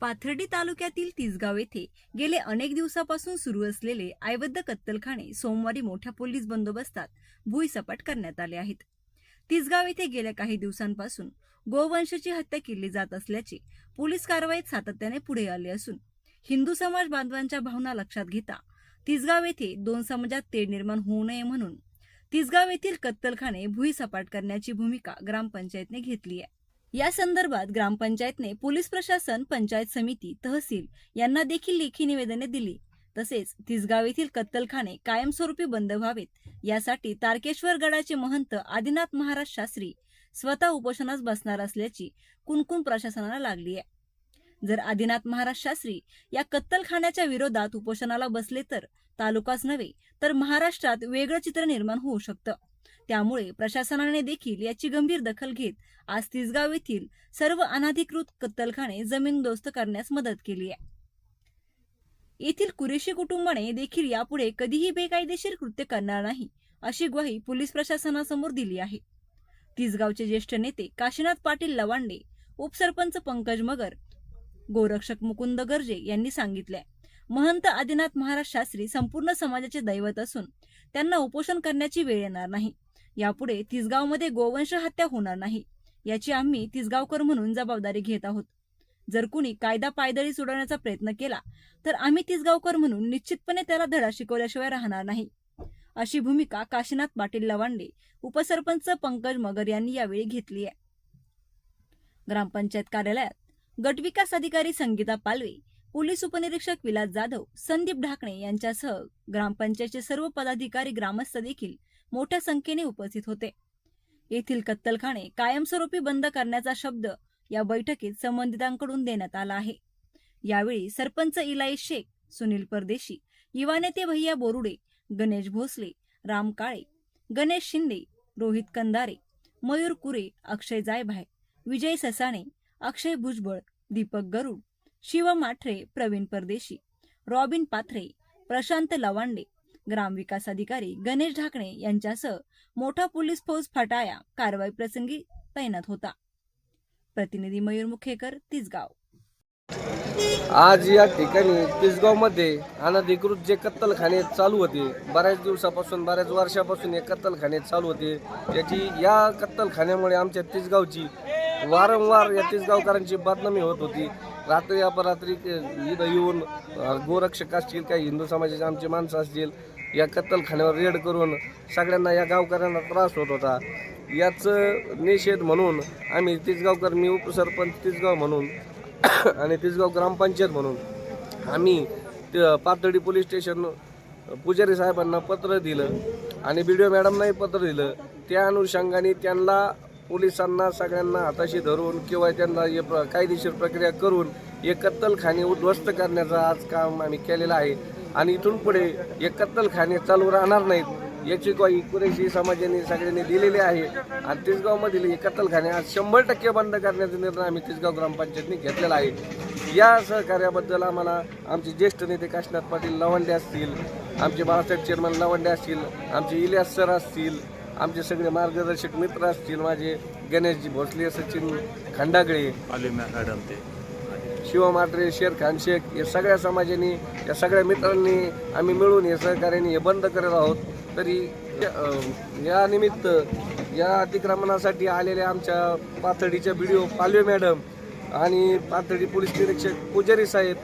पाथर्डी तालुक्यातील तिसगाव येथे गेले अनेक दिवसापासून सुरू असलेले आयबद्ध कत्तलखाने सोमवारी मोठ्या पोलीस बंदोबस्तात भुईसपाट करण्यात आले आहेत. तिसगाव येथे गेल्या काही दिवसांपासून गोवंशाची हत्या केली जात असल्याचे पोलीस कारवाईत सातत्याने पुढे आले असून हिंदू समाज बांधवांच्या भावना लक्षात घेता तिसगाव येथे दोन समाजात तेढ निर्माण होऊ नये म्हणून तिसगाव येथील कत्तलखाने भुईसपाट करण्याची भूमिका ग्रामपंचायतने घेतली आहे. या संदर्भात ग्रामपंचायतने पोलीस प्रशासन पंचायत समिती तहसील यांना देखील लेखी निवेदने दिली. तसेच तिसगाव येथील कत्तलखाने कायमस्वरूपी बंद व्हावेत. यासाठी तारकेश्वर गडाचे महंत आदिनाथ महाराज शास्त्री स्वतः उपोषणास बसणार असल्याची कुणकुण प्रशासनाला लागली आहे. जर आदिनाथ महाराज शास्त्री या कत्तलखान्याच्या विरोधात उपोषणाला बसले तर तालुकाच नव्हे तर महाराष्ट्रात वेगळं चित्र निर्माण होऊ शकतं. त्यामुळे प्रशासनाने देखील याची गंभीर दखल घेत आज तिसगाव येथील सर्व अनाधिकृत कत्तलखाने जमीनदोस्त करण्यास मदत केली आहे. येथील कुरेशी कुटुंबाने देखील यापुढे कधीही बेकायदेशीर कृत्य करणार नाही अशी ग्वाही पोलीस प्रशासनासमोर दिली आहे. तिसगावचे ज्येष्ठ नेते काशीनाथ पाटील लवांडे उपसरपंच पंकज मगर गोरक्षक मुकुंद गर्जे यांनी सांगितले महंत आदिनाथ महाराज शास्त्री संपूर्ण समाजाचे दैवत असून त्यांना उपोषण करण्याची वेळ येणार नाही. यापुढे तिसगावमध्ये गोवंश हत्या होणार नाही. याची आम्ही तिसगावकर म्हणून जबाबदारी घेत आहोत. जर कुणी कायदा पायदळी सोडवण्याचा प्रयत्न केला तर आम्ही तिसगावकर म्हणून निश्चितपणे त्याला धडा शिकवल्याशिवाय राहणार नाही. अशी भूमिका काशीनाथ पाटील लवांडे उपसरपंच पंकज मगर यांनी यावेळी घेतली आहे. ग्रामपंचायत कार्यालयात गटविकास अधिकारी संगीता पालवे पोलीस उपनिरीक्षक विलास जाधव संदीप ढाकणे यांच्यासह ग्रामपंचायतचे सर्व पदाधिकारी ग्रामस्थ देखील मोठ्या संख्येने उपस्थित होते. येथील कत्तलखाने कायमस्वरूपी बंद करण्याचा शब्द या बैठकीत संबंधितांकडून देण्यात आला आहे. यावेळी सरपंच इलाई शेख सुनील परदेशी युवा नेते भैया बोरुडे गणेश भोसले राम काळे गणेश शिंदे रोहित कंदारे मयूर कुरे अक्षय जायभाय विजय ससाणे अक्षय भुजबळ दीपक गरुड शिव माठरे प्रवीण परदेशी रॉबिन पाथरे प्रशांत लवांडे ग्रामविकास अधिकारी गणेश ढाकणे यांच्यासह मोठा पोलीस फौज फटाया कारवाई प्रसंगी तैनात होता. प्रतिनिधी मयूर मुखेकर तिसगाव. आज या ठिकाणी तिसगावमध्ये अनधिकृत जे कत्तलखाने चालू होते बऱ्याच दिवसापासून बऱ्याच वर्षापासून हे कत्तलखाने चालू होते. त्याची या कत्तलखान्यामुळे आमच्या तिसगावची वारंवार या तिसगावकरांची बदनामी होत होती. रात्री अपरात्री इथं येऊन गोरक्षक असतील काही हिंदू समाजाचे आमचे माणसं असतील या कत्तलखान्यावर रेड करून सगळ्यांना या गावकऱ्यांना त्रास होत होता. याचं निषेध म्हणून आम्ही तिसगावकर मी उपसरपंच तिसगाव म्हणून आणि तिसगाव ग्रामपंचायत म्हणून आम्ही पातळी पोलीस स्टेशन पुजारी साहेबांना पत्र दिलं आणि बी डी ओ मॅडमनाही पत्र दिलं. त्या अनुषंगाने त्यांना पोलिसांना सगळ्यांना हाताशी धरून किंवा त्यांना हे प्र कायदेशीर प्रक्रिया करून हे कत्तलखाने उद्ध्वस्त करण्याचं आज काम आम्ही केलेलं आहे. आणि इथून पुढे हे कत्तलखाने चालू राहणार नाहीत. याची ग्वाही कुरेशी समाजाने सगळ्यांनी दिलेली आहे. आणि तिसगावमधील हे कत्तलखाने आज शंभर टक्के बंद करण्याचा निर्णय आम्ही तिसगाव ग्रामपंचायतने घेतलेला आहे. या सहकार्याबद्दल आम्हाला आमचे ज्येष्ठ नेते काशीनाथ पाटील लवंडे असतील आमचे बाळासाहेब चेअरमन लवंडे असतील आमचे इलियास सर असतील आमचे सगळे मार्गदर्शक मित्र असतील माझे गणेशजी भोसले सचिन खंडागळे आले मॅडम ते. शिव मात्रे शेर खान शेख या सगळ्या समाजाने या सगळ्या मित्रांनी आम्ही मिळून हे सहकार्याने हे बंद करत आहोत. तरी या- निमित्त या अतिक्रमणासाठी आलेल्या आमच्या पातळीच्या B D O Palve madam आणि पाथडी पोलीस निरीक्षक पुजारी साहेब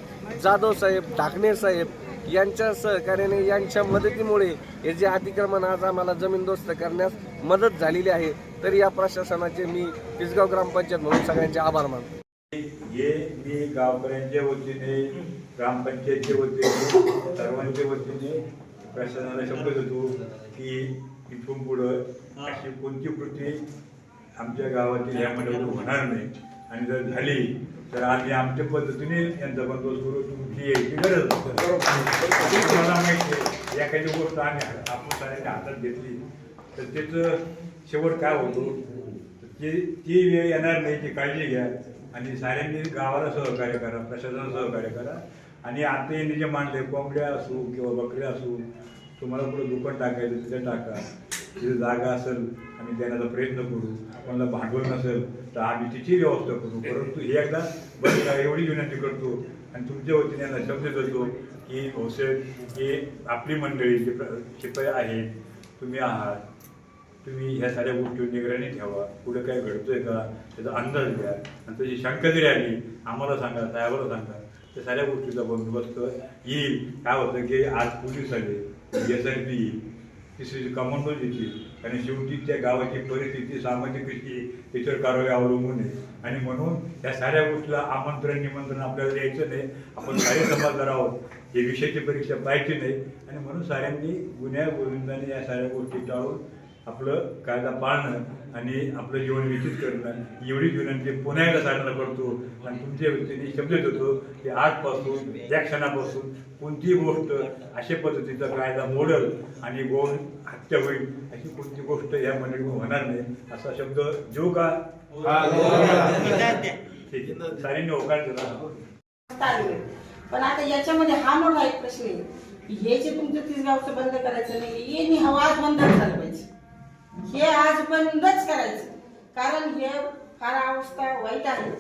जाधव साहेब ढाकणे साहेब यांच्या सहकार्याने यांच्या मदतीमुळे हे जे अतिक्रमण आज आम्हाला जमीनदोस्त करण्यास मदत झालेली आहे तरी या प्रशासनाचे मी पिसगाव ग्रामपंचायत म्हणून सगळ्यांचे आभार मानतो. हे मी गावकऱ्यांच्या वतीने ग्रामपंचायतच्या वतीने सर्वांच्या वतीने प्रशासनाला शब्द देतो की इथून पुढं अशी कोणती कृती आमच्या गावातील या होणार नाही. आणि जर झाली तर आम्ही आमच्या पद्धतीने यांचा बंदोबस्त करू तुमची यायची गरज मला माहिती आहे, एखादी गोष्ट आम्ही आपण साऱ्यांनी हातात घेतली तर त्याचं शेवट काय होतो? ते ती वेळ येणार नाही ती काळजी घ्या. आणि साऱ्यांनी गावाला सहकार्य करा प्रशासनाला सहकार्य करा. आणि आता यांनी जे मांडले कोंबड्या असू किंवा बकऱ्या असू तुम्हाला कुठं दुकान टाकायचं तिथे टाका. तिथे जागा असेल आम्ही देण्याचा प्रयत्न करू. कोणाला भांडवल नसेल तर आम्ही तिची व्यवस्था करू. परंतु हे एकदा बंद एवढी विनंती करतो आणि तुमच्या वतीने यांना शब्द देतो की भाऊसाहेब हे आपली मंडळी जे प्र- शिपाई आहेत तुम्ही आहात. तुम्ही ह्या साऱ्या गोष्टी निगराणी ठेवा. पुढे काय घडतोय का त्याचा अंदाज घ्या. आणि त्याची शंका जरी आली आम्हाला सांगा साहेबाला सांगा. त्या साऱ्या गोष्टीचा बंदोबस्त येईल. काय होतं की आज पोलीस आले एस आय पी तिसरी कमांडोज येतील आणि शेवटी त्या गावाची परिस्थिती सामाजिक कशी त्याच्यावर कारवाई अवलंबून आहे. आणि म्हणून या साऱ्या गोष्टीला आमंत्रण निमंत्रण आपल्याला द्यायचं नाही. आपण सारे समाजदार आहोत. हे विषयाची परीक्षा पाहिजे नाही. आणि म्हणून साऱ्यांनी गुन्ह्या गोविंदाने या साऱ्या गोष्टी टाळून आपलं कायदा पाळणं आणि आपलं जीवन व्यतीत करणं एवढीच विनंती पुन्हा एकदा साऱ्यांना करतो आणि तुमच्या वतीने शब्द देतो की आजपासून या क्षणापासून कोणतीही गोष्ट अशा पद्धतीचा कायदा मोडल आणि गौण हत्या होईल अशी कोणती गोष्ट या मंडळीमध्ये होणार नाही असा शब्द जो का? ठीक आहे. साऱ्यांनी होकार दिला. पण आता याच्यामध्ये हा मोठा एक प्रश्न आहे. की हे जे तुमचं तीस गावचं बंद करायचं नाही हे नि हवा आज बंदच झालं पाहिजे. हे आज बंदच करायचं. कारण हे फार अवस्था वाईट आहे.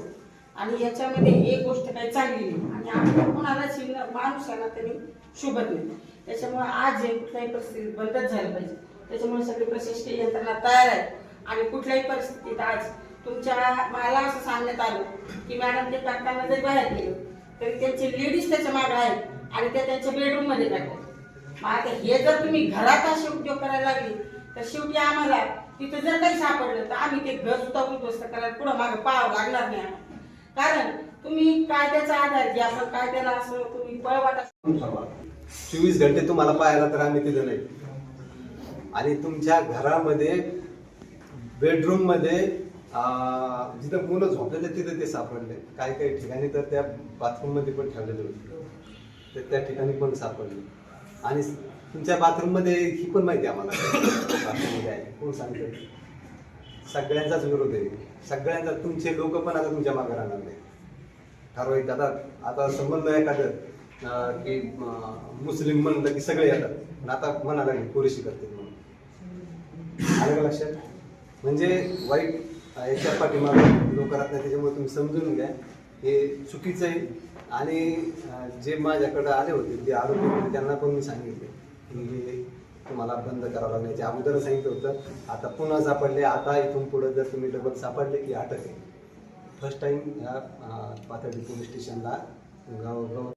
आणि याच्यामध्ये हे गोष्ट काही चांगली नाही. आणि आपण कोणाला चिन्ह माणूस आहे तरी शुभत नाही. त्याच्यामुळे आज हे कुठल्याही परिस्थितीत बंदच झालं पाहिजे. त्याच्यामुळे सगळी प्रशासकीय यंत्रणा तयार आहे आणि कुठल्याही परिस्थितीत आज तुमच्या मला असं सांगण्यात आलं की मॅडम ते टाकताना जरी बाहेर गेलो तरी त्यांचे लेडीज त्याच्यामागे आहेत आणि त्या त्यांच्या बेडरूममध्ये टाकतात मग आता हे जर तुम्ही घरात असे उद्योग करायला लागले तर शेवटी आम्हाला तिथं जर काही सापडलं तर आम्ही ते घर सुद्धा उद्ध्वस्त करायला पुढं मागे पाहावं लागणार नाही आम्हाला. कारण तुम्ही कायद्याचा आधार घ्या पण कायद्याला असं तुम्ही पळवाटा चोवीस घंटे तुम्हाला पाहायला तर आम्ही तिथं नाही. आणि तुमच्या घरामध्ये बेडरूममध्ये जिथं मुलं झोपलेले तिथं ते सापडले. काही काही ठिकाणी तर त्या बाथरूममध्ये पण ठेवलेले होते. तर त्या ठिकाणी पण सापडले. आणि तुमच्या बाथरूममध्ये ही पण माहिती आहे आम्हाला. बाथरूम आहे. कोण सांगते? सगळ्यांचाच विरोध आहे. सगळ्यांचा तुमचे लोक पण आता तुमच्या मागे राहणार नाही ठराविक आता आता संबंध एखादं अं, की मुस्लिम म्हणलं की सगळे येतात. पण आता म्हणाला नाही पुरेशी करते म्हणून. आलं का लक्षात? म्हणजे वाईट याच्या पाठीमागे लोक राहत नाही त्याच्यामुळे तुम्ही समजून घ्या. हे चुकीचं आहे. आणि जे माझ्याकडं आले होते जे आरोपी होते त्यांना पण मी सांगितले. हे तुम्हाला बंद करावं लागण्याचे अगोदर सांगितलं होतं. आता पुन्हा सापडले. आता इथून पुढे जर तुम्ही डबल सापडले की अटक आहे. फर्स्ट टाईम ह्या पाथर्डी पोलीस स्टेशनला गाव गाव